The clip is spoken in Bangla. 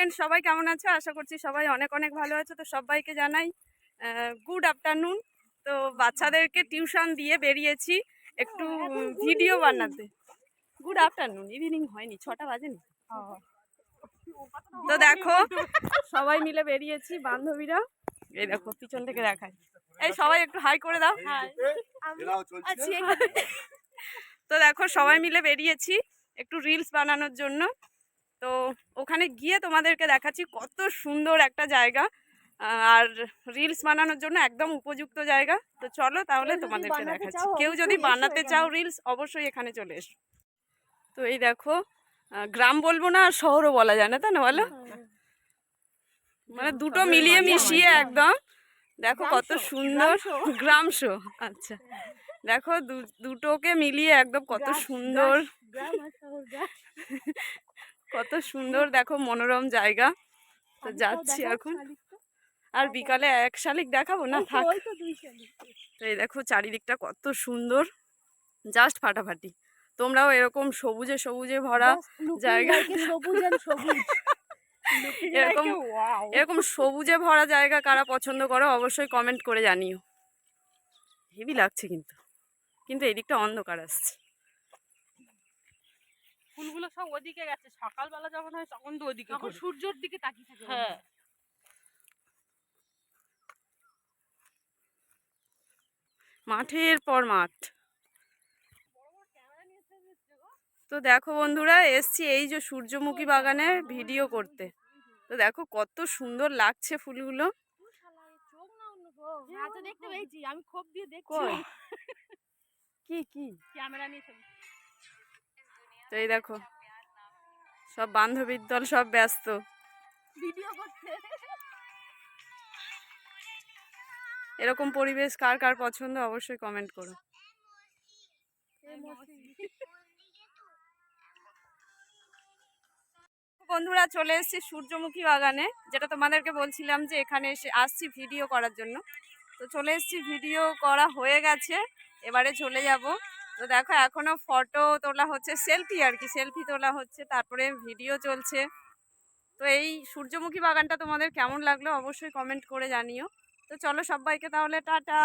ফ্রেন্ড সবাই কেমন আছো? আশা করছি সবাই অনেক অনেক ভালো আছো। তো সবাইকে জানাই গুড আফটারনুন তো বাচ্চাদেরকে টিউশন দিয়ে বেরিয়েছি একটু ভিডিও বানাতে। গুড আফটারনুন ইভিনিং হয়নি ছটা বাজেনি। তো দেখো সবাই মিলে বেরিয়েছি বান্ধবীরা। এই দেখো পিছন থেকে দেখায়। এই সবাই একটু হাই করে দাও। তো দেখো সবাই মিলে বেরিয়েছি একটু রিলস বানানোর জন্য। তো ওখানে গিয়ে তোমাদেরকে দেখাচ্ছি কত সুন্দর একটা জায়গা। আর রিলস বানানোর জন্য একদম উপযুক্ত জায়গা। তো চলো তাহলে তোমাদেরকে দেখাচ্ছি। কেউ যদি বানাতে চাও রিলস অবশ্যই এখানে চলে এসো। তো এই দেখো গ্রাম বলব না আর শহরও বলা যায় না তাই না বলো? মানে দুটো মিলিয়ে মিশিয়ে একদম। দেখো কত সুন্দর গ্রাম শো। আচ্ছা। দেখো দু- দুটোকে মিলিয়ে একদম কত সুন্দর। কত সুন্দর দেখো মনোরম জায়গা। তো যাচ্ছি এখন। আর বিকালে এক শালিক দেখাবো না? থাক। তো এই দেখো চারিদিকটা কত সুন্দর। জাস্ট ফাটাফাটি। তোমরাও এরকম সবুজে সবুজে ভরা জায়গা। এরকম. এরকম সবুজে ভরা জায়গা কারা পছন্দ করো অবশ্যই কমেন্ট করে জানিও। হেভি লাগছে কিন্তু। কিন্তু এই দিকটা অন্ধকার আসছে। ফুলগুলো সব ওদিকে গেছে। সকালবেলা যখন হয় তখন তো ওদিকে তখন। সূর্যের দিকে তাকিয়ে থাকে হ্যাঁ। মাঠের পর মাঠ। তো দেখো বন্ধুরা এসছি এই যে সূর্যমুখী বাগানে ভিডিও করতে। তো দেখো কত সুন্দর লাগছে ফুলগুলো। দেখতে পেয়েছি আমি খোপ দিয়ে দেখছি। কি কি? ক্যামেরা নিয়ে তো এই দেখো সব বান্ধবীর দল সব ব্যস্ত। এরকম পরিবেশ কার কার পছন্দ অবশ্যই কমেন্ট করো। বন্ধুরা চলে এসেছি সূর্যমুখী বাগানে যেটা তোমাদেরকে বলছিলাম যে এখানে এসে আসছি ভিডিও করার জন্য। তো চলে এসেছি ভিডিও করা হয়ে গেছে এবারে চলে যাব। তো দেখো এখনও ফটো তোলা হচ্ছে সেলফি আর কি সেলফি তোলা হচ্ছে, তারপরে ভিডিও চলছে। তো এই সূর্যমুখী বাগানটা তোমাদের কেমন লাগল অবশ্যই কমেন্ট করে জানিও। তো চলো সবাইকে তাহলে, টাটা!